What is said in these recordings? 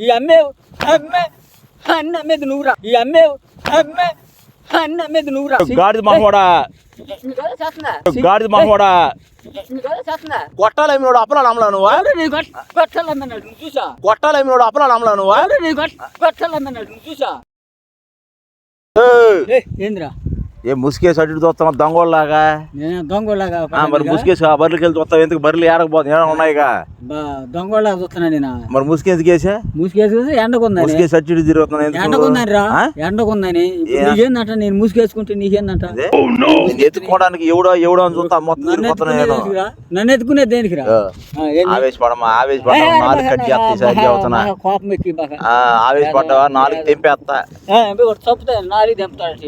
ఈ అమ్మే అమ్మే అన్న అమ్మేది నువ్వురా ఈ అమ్మే అమ్మే అన్న అమ్మేది నువ్వురా గాడిద మహోడా గాడిద మహోడా కొట్టాలేమినోడు అప్పలాలు అమ్మలా నువ్వా? నువ్వు చూసా కొట్టాలేమినోడు అప్పలాలు అమ్మలా నువ్వా? చూసా ఏంద్రా? ఏ ముసుకేసి అటు చూస్తున్నావు దొంగోళ్ళలాగా? ఆ, మరి ముసుకేసి ఆ బర్రెలకి వెళ్ళి చూస్తావు? ఎందుకు బర్రెలు ఏడకపోతుంది ఏడ ఉన్నాయిగా? దొంగలాగా చూస్తున్నా నేను? మరి ముసుకేసి వేసా? మూసుకేసి ఎండకుందని. ముసుకేసి అటు ఎందుకు? ఎండకుందని. రా? ఎండకుందని? నీకేందంట? నేను మూసుకేసుకుంటే నీకేందంట? ఎత్తుకోవడానికి ఎవడో ఎవడో అని చూస్తా మొత్తం నన్ను తిరిగిపోతున్నా ఎత్తుకునే నేను దేనికిరా? నన్ను ఎత్తుకునే ఆ, ఏంది? ఆవేశపడమా? ఆవేశపడమా? నాలుగు కట్ చేస్తా అవుతున్నా కోపం ఎక్కి ఆవేశపడ్డావా? నాలుగు తెంపేస్తా. ఏ, అబ్బే ఒకటి చంపుతా నాలుగు తెంపుతాడు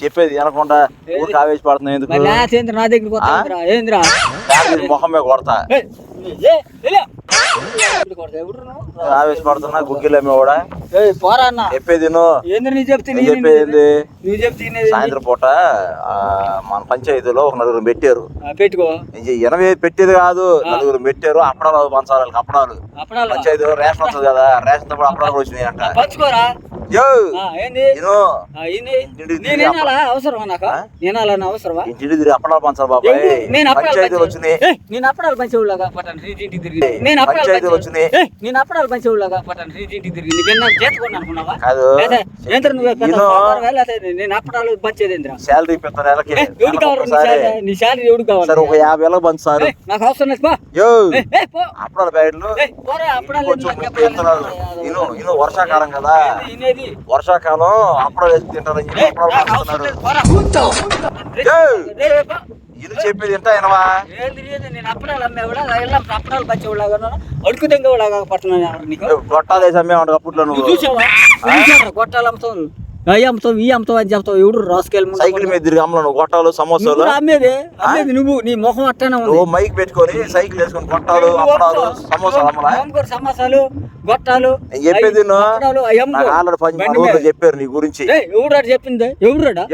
చెప్పేది వినకుండా ఊరికి ఆవేశపడుతున్నావు ఎందుకు? నా వస్తాంద్రా ఏంద్రా ఫ్యామిలీ మొహం మీద కొడతా? ఆవేశపడుతున్నా గుగ్గిలేమి కూడా ఏయ్, పోరా అన్న. చెప్పేది చెప్తే చెప్పేది? నువ్వు చెప్తే ఏంది? సాయంత్రం పూట మన పంచాయతీలో ఒక నలుగురు పెట్టారు పెట్టుకో. ఎనభై పెట్టేది కాదు నలుగురు పెట్టారు అప్పడాలు పంచాలి అప్పడాలు అప్పుడాలు? పంచాయతీలో రేషన్ వస్తుంది కదా రేషన్ అప్పడాలు కూడా వచ్చినాయి అంట పంచుకోరా? నేను అవసరమా నాకు? ఇంటికి అప్పడాలు పంచాలి? నేను పంచాయతీలు నేను అప్పడాలు పంచేవులాగా పట్టాను ఇంటికి తిరిగి. నేను అప్పడాలు పంచాయతీలు పంచే- వచ్చినాయి. ఏయ్, నేను అప్పడాలు పంచేవులాగా పట్టాను ఇంటికి తిరిగి. నీకేనా చేతుకోండి అనుకున్నావా? కాదు. లేదా, ఏంద్ర నువ్వు పెద్ద ఇను సోమవారం లేకపోతే నేను అప్పడాలు పంచేది ఏంద్రా శాలరీ పెద్ద నెలకి. ఏయ్, ఎవడు కావాలి నీ శాలరీ? ఎవడు కావాలి? సరే ఒక యాభై వేలకు పంచుతారు ఏయ్, నాకు అవసరం లేదు పో. అప్పడాల అప్పడాలు వర్షాకాలం కదా? వర్షాకాలం అప్పడాలు వేసి తింటారని చెప్పి. ఇది చెప్పేది ఎంత అయినవా ఏంది ఏంది నేను అప్పడాలు అమ్మేవాడా అప్పడాలు నీకు. గొట్టాలు వేసి అమ్మేవంట అప్పట్లో నువ్వు. చూసావా? గొట్టాలు అమ్ముతావు అవి అమ్ముతావు ఈ అమ్ముతావు అని చెప్తావు. ఎవడు రాసుకెళ్ళి సైకిల్ మీద తిరిగి అమ్మలో నువ్వు గొట్టాలు సమోసాలు. అమ్మేది అమ్మేది నువ్వు నీ ముఖం అట్టనే ఉంది. మైక్ పెట్టుకొని సైకిల్ వేసుకొని గొట్టాలు అప్పడాలు సమోసాలు అమ్మలా? సమోసాలు గొట్టాలు చెప్పేది ఆల్రెడీ మీద. చెప్పారు నీ గురించి. ఎవడాడు చెప్పింది? ఎవడాడా?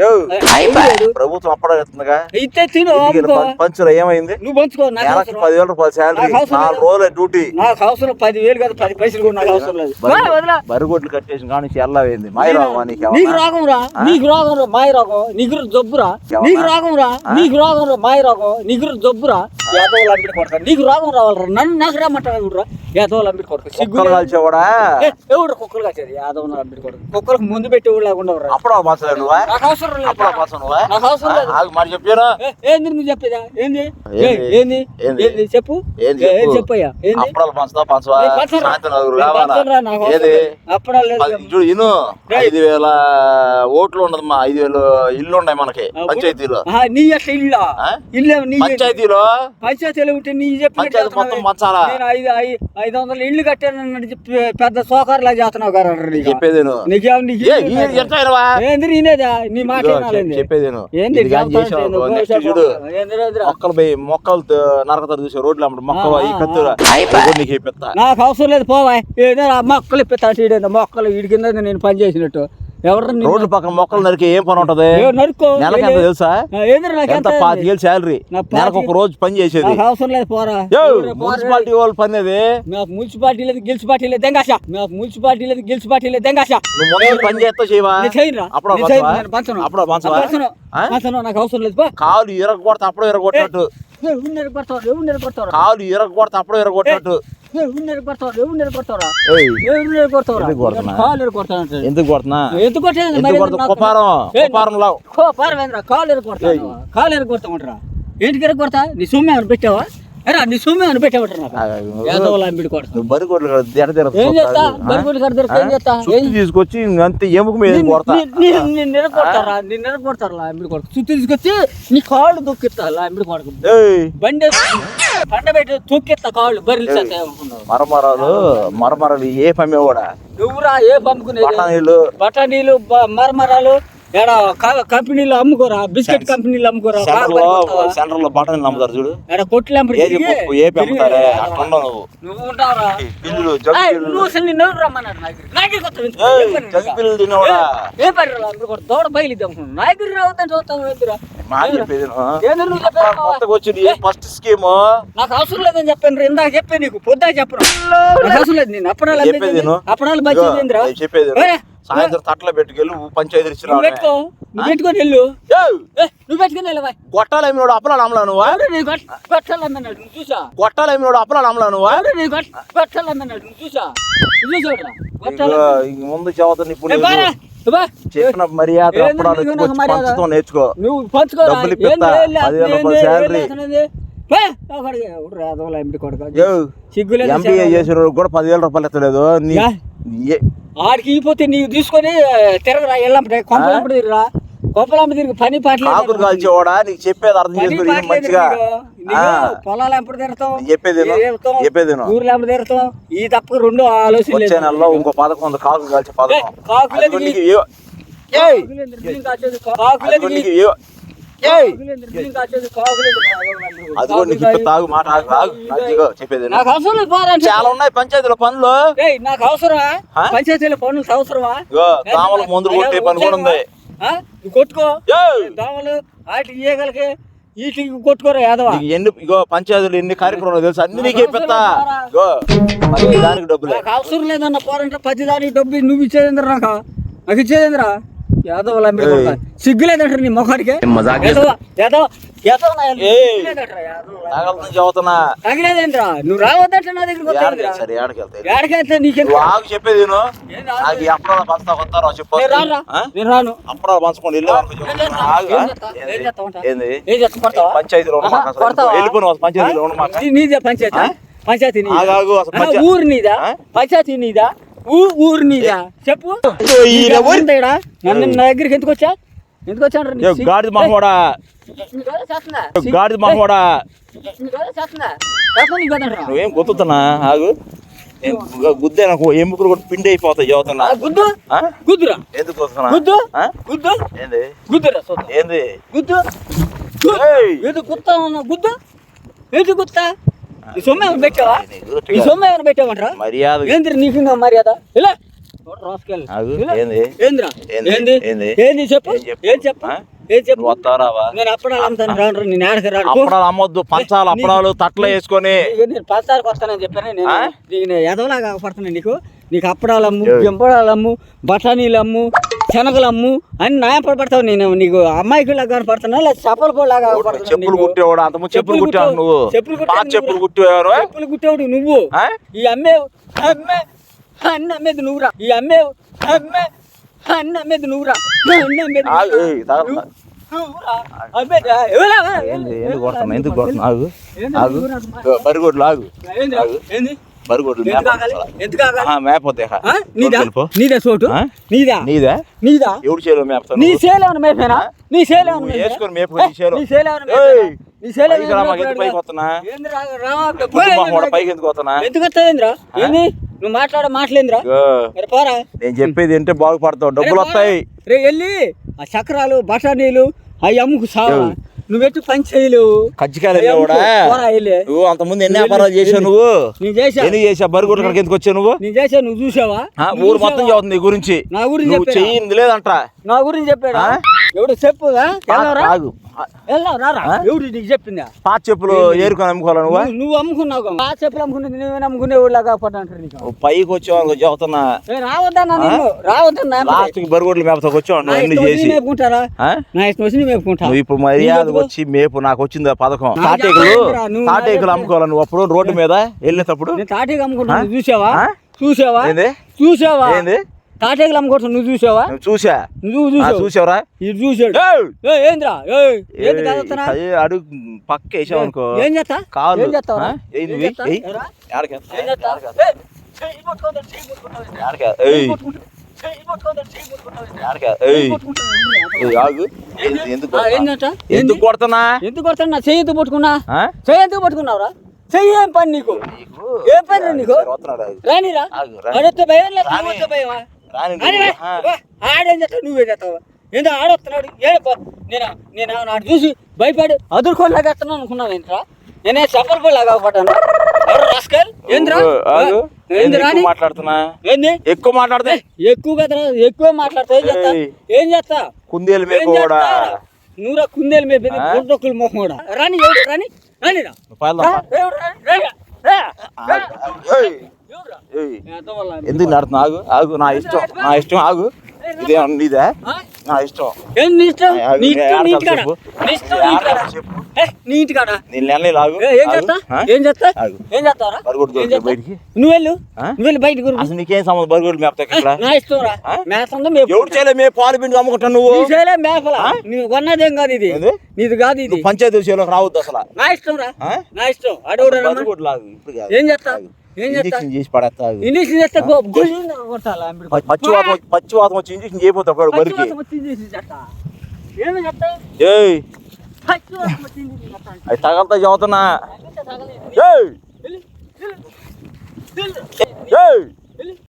ప్రభుత్వం అప్పడాలు ఇస్తుందిగా ఇస్తే తిను ఏమైంది? నువ్వు పంచుకో నాకు. పదివేల రూపాయలు శాలరీ. నాలుగు. రోజుల డ్యూటీ. నాకు అవసరం పదివేలు కదా పది పైసలు కూడా నాకు అవసరం లేదు. వా, వదిలా. బరిగొడ్లు కట్టేసి కానీ ఎల్లవేంది మాయరావా నీకు నీకు రోగం రా నీకు రోగం రా మాయ రోగం నీకు జబ్బురా? నీకు రోగం రా నీకు రోగం రా మాయ రోగం నీకు జబ్బురా యాదవులు అంబిడి కొడతారు నీకు రోగం రావాలరా నన్ను నాకు రమ్మంటావు ఎవడురా సిగ్గు కుక్కలు కాల్చేవాడా? ఎవడు కుక్కలు కుక్కలకు ముందు పెట్టి ఎవడు లేకుండా? అప్పుడు పంచలే నువ్వా? నాకు అవసరం లేదు అప్పుడు పంచ నువ్వా? నాకు అవసరం లేదు. ఆగు మరి చెప్పాను ఏ, ఏంది నువ్వు చెప్పేదా? ఏంది? ఏంది? ఏంది? ఏంది? ఏంది? చెప్పు. ఏంది చెప్పు? చెప్పయ్యా. ఏంది? పంచవా ఏది? లేదు. పది- చూడు ఇను. ఐదు వేల ఓట్లు ఉండదమ్మా ఐదు వేలు ఇల్లు ఉన్నాయి మనకి పంచాయతీలో. నీ అట్లా ఇల్లా? ఇల్లే నీ పంచాయతీలో? పంచాయతీలో ఉంటే నీ చెప్పినట్టు పంచాయతీ మొత్తం ఐదు ఐ- ఐదు వందల ఇల్లు కట్టానని చెప్పి పెద్ద సోకారులా చేస్తున్నావు నీకు. చెప్పేది? ఏంది? నేనేదా నీ మాట? చెప్పేది. మొక్కలు పోయి మొక్కలు నరకతారు చూసే రోడ్లు అమ్మడు మొక్కలు ఈ కత్తులు నీకు అవసరం లేదు పోవా ఏదో మొక్కలు ఇప్పిస్తా ఈడేందో మొక్కలు వీడి కింద నేను పని చేసినట్టు. ఎవరు రోడ్ల పక్కన మొక్కలు నరికి ఏం పని ఉంటది? నెలకి ఎంత? తెలుసా? ఎంత పాతికేళ్ళు శాలరీ నెలకు ఒక రోజు పని చేసేది. అవసరం లేదు పోరా? మున్సిపాలిటీ వాళ్ళు పని అది నాకు మున్సిపాలిటీ లేదు గిల్సిపాలిటీ లేదు దెంగాష నాకు మున్సిపాలిటీ లేదు గిల్సిపాలిటీ లేదు దెంగాష నువ్వు పని చేస్తావు చేయవా. అప్పుడు. అప్పుడు నాకు అవసరం లేదు. కాలు ఇరగొడతా అప్పుడు ఇరగొట్టినట్టు? కాలు ఇరగొడతా అప్పుడు ఇరగొట్టినట్టు. ఎందుకు కొడుతున్నా? ఎందుకు కొడుతున్నా కుపారం ఏ, కుపారంలో కో, పారవేంద్రా, కాలు ఇరగొడతాను. కాలు ఇరగొడతామంటారా ఏంటికి ఇరగొడతా నీ సొమ్ము ఏమైనా పెట్టావా? ఎరా నీ సొమ్ము ఏమైనా పెట్టావట నాకు? ఏదో అంబిడి కొడతా. నువ్వు బరిగొడ్లు ఎడ ఏం చేస్తా? బరిగొడ్లు కడ దొరికి ఏం చేస్తా? ఏం చుట్టూ తీసుకొచ్చి అంతే ఎముక మీద కొడతా. నిరకొడతారా నీ నిరకొడతారు లాంబిడి కొడుకు చుట్టూ తీసుకొచ్చి నీ కాళ్ళు దొక్కిస్తా లాంబిడి కొడుకు. బండి తొక్కిస్తా కాళ్ళు బర్రెలు మరమరాలు మరమరాలు ఏ పమ్మే కూడా. నువ్వురా ఏ పంపుకునేది? బఠానీలు. బఠానీలు మరమరాలు ఏడ కంపెనీలో అమ్ముకోరా? బిస్కెట్ కంపెనీలో అమ్ముకోరా? సెంటర్లో బట్టలు అమ్ముతారు చూడు? ఏడ కొట్లు నువ్వు ఉంటావురా. నువ్వు అసలు నిన్ను ఎవరు రమ్మన్నారు నాయకుడు? నాయకుడి కొత్త వింత. ఏయ్, ఏం పని రా? దూడ అనుకున్నాను. నాయకుడు రావద్దని? కొత్తగా వచ్చింది. First scheme? నాకు అవసరం లేదని చెప్పాను. ఇందాక చెప్పాను నీకు. పొద్దా చెప్పను. అవసరం లేదు. నేను విను. అప్పడాలు మంచిది చెప్పేది సాయంత్రం తట్ల పెట్టుకెళ్ళి పంచాయతీ నువ్వు పెట్టుకొని వెళ్ళు. నువ్వు పెట్టుకొని వెళ్ళవా? గొట్టాలు ఏమినోడు అప్పలాలు అమ్మలా నువ్వు? ఆవిడ నీ గొట్ట గొట్టాలమ్మన్నాడు నువ్వు చూసా? గొట్టాలు ఏమినోడు అప్పలాలు అమ్మలా నువ్వు? ఆవిడ నీ గొట్ట గొట్టాలమ్మన్నాడు నువ్వు చూసా? గొట్టాలు ముందు ఇప్పుడు. చెప్పిన మర్యాద అప్పడాలు? పంచుతావు నేర్చుకో. నువ్వు పంచుకోరా? డబ్బులు ఇప్పిస్తా. పదివేల రూపాయలు శాలరీ. సిగ్గులేదు ఎంబీఏ. చేసిన కూడా పదివేల రూపాయలు ఎత్తలేదు. ఆడికి ఇగిపోతే నీవు తీసుకొని తిరగరా ఎల్లంపటి కొంపలంపటి తిరగరా. కొంపలంపటి తిరిగి పని పాటలు కాకులు కాల్చేవాడా? నీకు చెప్పేది అర్థం చేసుకుని మంచిగా పొలాలు ఎంపటి తిరుగుతాం చెప్పేది. చెప్పేది. ఊర్లో ఎంపటి తిరుగుతాం ఈ తప్ప రెండు ఆలోచన వచ్చే నెలలో ఇంకో పథకం ఉంది. కాకులు కాల్చే పథకం. ఏయ్, కాకులు అదిగో నీకు ఇప్పుడు తాగు మాట ఆగు, చెప్పేది. నాకు అవసరం లేదు. చాలా ఉన్నాయి పంచాయతీలో పనులు. ఏయ్, నాకు అవసరమా? పంచాయతీలో పనులు అవసరమా? దోమలు మందులు కొట్టే పని కూడా ఉంది. ఆ? నువ్వు కొట్టుకో. ఏయ్, దోమలు వాటికి ఈగలకి వీటికి కొట్టుకోరా యాదవా? ఎన్ని ఇగో పంచాయతీలు ఎన్ని కార్యక్రమాలు తెలుసు? అన్ని నీకు చెప్పిస్తా. ఇగో మరి దానికి డబ్బులే. నాకు అవసరం లేదన్న పోరంటే ప్రతి దానికి డబ్బు నువ్వు ఇచ్చేదేంద్ర నాకు? నాకు ఇచ్చేదేంద్రా? సిగ్గులేదంటారు నీ మొఖానికి చదువుతున్నా నువ్వు రావద్దంటే నా చెప్పేది ఆగు? నాకు అప్పడాలు పంచుతా కొత్తారో చెప్పు నేను రాను అప్పడాలు ఏంది? పంచాయతీలో పంచాయతీలో పంచాయతీ? పంచాయతీ నీదా? ఊరు? పంచాయతీ నీదా ఊ ఊరు నీదా? చెప్పు? నన్ను నా దగ్గరికి ఎందుకు వచ్చా? ఎందుకు వచ్చాను గాడిద మహోడా గాడిద మహోడా నువ్వేం గుర్తుతున్నా ఆగు. గుద్దే నాకు ఎముకలు కూడా పిండి అయిపోతాయి చదువుతున్నా గుద్దు? గుద్దురా? ఎందుకు గుర్తున్నా గుద్దు? గుద్దు? ఏంది? గుద్దురా. ఏంది? గుద్దు! ఏది గుత్తా గుద్దు? ఏది గుత్తా? ఈ సొమ్ము పెట్టావా? ఈ సొమ్ము ఏమైనా పెట్టావంటరా మర్యాద నీకు మర్యాద? ఇలా. ఏంది? చెప్పు? ఏం చెప్పు? అమ్మొద్దు పంచాలు అప్పడాలు తట్టలు వేసుకొని. పస్తారికి వస్తానని చెప్పాను. నేను ఎదవలాగా పడుతున్నాను నీకు. నీకు అప్పడాలు అమ్ము ఏయ్. శనగలు అమ్ము అని నాయపడి పడతావు నేను. నీకు అమ్మాయికి లాగా పడుతున్నా లేదా చప్పల పోలాగా చెప్పులు కుట్టేవాడు అంతకుముందు చెప్పులు కుట్టావు. నువ్వు. చెప్పులు. చెప్పులు కుట్టేవారు? చెప్పులు కుట్టేవాడు నువ్వు? ఈ అమ్మే అమ్మే అన్ని అమ్మేది నువ్వురా. ఈ అమ్మే అమ్మే అన్ని అమ్మేది నువ్వురా. అన్ని అమ్మేది ఎందుకు కొడుతున్నా ఎందుకు కొడుతున్నా ఆగు? ఆగు. బరిగొడ్లు ఆగు. ఏంది? నీదా? నీదా నీదా? నీదా? చేలో నీ మేపేనా నీ? వేసుకొని మేపు? నీ చేలో. పైకి వస్తున్నా? ఎందుకు వస్తున్నా? ఎందుకు ఏంది నువ్వు మాట్లాడే మరి పోరా. నేను చెప్పేది ఏంటే బాగుపడతావు. డబ్బులు వస్తాయి. రే వెళ్ళి ఆ చక్రాలు బఠానీలు అవి అమ్ముకు సావా. నువ్వెట్టు పని చేయలేవు? కజ్జికాయలు కూడా నువ్వు అంత ముందు ఎన్ని వ్యాపారాలు చేసావు నువ్వు? ఎన్ని చేసావు బరిగొడ్లు కడికి ఎందుకు వచ్చావు నువ్వు? నేను చేసా నువ్వు చూసావా ఊరు మొత్తం చూసావా? చదువుతుంది నీ గురించి. నా గురించి? చెయ్యింది లేదంట నా గురించి చెప్పాడా? ఎవడు చెప్పుదా? రారా ఆ? ఎవడు నీకు చెప్పిందా? పాత చెప్పులు ఏరుకొని అమ్ముకోవాలి నువ్వు? నువ్వు- అమ్ముకున్నావు ఆ చెప్పులు అమ్ముకునేది నువ్వే అమ్ముకునే నీకు? నువ్వు పైకి వచ్చావు అనుకో చెబుతున్నా. రావద్దన్నా నేను రావద్దన్నా? లాస్ట్కి బరిగొడ్లు మేపతాకు వచ్చావు నా నువ్వు అన్ని ఇష్టం వచ్చి చేసి మేపుకుంటారా? నా ఇష్టం వచ్చి మేపుకుంటా ఇప్పుడు మర్యాద వచ్చి మేపు నాకు వచ్చింది పథకం? తాటేకులు? తాటేకులు అమ్ముకోవాలి నువ్వు అప్పుడు రోడ్డు మీద వెళ్ళేటప్పుడు? నేను తాటేగా అమ్ముకుంటా ఆ? నువ్వు చూసావా? చూసావా? ఏంది? చూసావా? తాటేగలు అమ్ముకుంటా నువ్వు చూసావా చూసా నువ్వు ఆ, చూసావు చూసావురా ఇది చూసాడు ఏంద్రా ఏంది? అది అడుగు పక్క వేసావు అనుకో ఏం చేస్తా కాలు. ఏం చేస్తావురా? ఆ? ఏయ్, ఏం నువ్వు చేస్తా? ఏయ్. ఏరా? ఆడకేస్తా. ఏం చేస్తా? ఆడకేస్తా. ఏయ్, చెయ్యి పట్టుకోవద్దు, చెయ్యి పట్టుకుంటావు. ఆడకే. ఏయ్. చెయ్యి పట్టుకోవద్దు, చెయ్యి పట్టుకుంటావు. ఆడకే. చెయ్యి ఏయ్. పట్టుకుంటావు. ఏయ్, ఆగు ఏంది- ఎందుకు కొడుతున్నా ఎందుకు కొడతాను నా చెయ్యి ఎందుకు పట్టుకున్నా? చెయ్యి ఎందుకు పట్టుకున్నావురా చెయ్యి ఏం పని నీకు ఏం పని నీకు. రానిరా. ఆడొస్తే భయం లేదా భయమా ఆడేం చేస్తావు? నువ్వే చేస్తావు? ఏందో ఆడొస్తున్నాడు. ఏడు నేను నేను నాడు చూసి భయపడి అదురుకోలేక వస్తున్నాను అనుకున్నాను ఏంట్రా? నేనే పడ్డాను ఎవరు రాస్కల్? ఏంద్రా? మాట్లాడుతున్నా? ఏంది? ఎక్కువ మాట్లాడితే? ఎక్కువ కదా ఎక్కువ మాట్లాడతా ఏం చేస్తా? ఏయ్. ఏం చేస్తా? కుందేలు ఏం మీకు కూడా చేస్తా? నూరా కుందేలు? గుడ్డొక్కులు మొహం కూడా రాని ఎవరు రాని రాని రా ఎందుకు నడుతున్నా? ఆగు ఆగు నా ఇష్టం నా ఇష్టం ఆగు. ఇదే నీదే? నా ఇష్టం. చెప్పు. ఏ. చేస్తా? ఏం చేస్తారా? బయటికి. నువ్వు వెళ్ళు? నువ్వు వెళ్ళి బయటకు. అసలు నీకేం సంబంధం బరుగుడు మేపుతా ఇక్కడ? నా? మేతందో మేపు ఎవరు చేయలే? మే పాలు పిండి అమ్ముకుంటా నువ్వు. చేయలే మేపల? నువ్వు కొన్నదేం కాదు ఇది? నీది కాదు ఇది. పంచాయతీ విషయంలోకి రావద్దు అసలు. నా ఇష్టం రా? నా ఇష్టం. అడవుడు ఏం చేస్తా? ఇంజెక్షన్ చేసి ఆగు. ఇంగ్లీష్ చేస్తే కొట్టాలా? పచ్చివాతం వచ్చి- ఇంజెక్షన్ చేయబోతాడు వాడు బరికి. ఇంజెక్షన్? ఏయ్. ఇంజెక్షన్. అవి తగలతా చదువుతున్నా. ఏయ్. ఏయ్.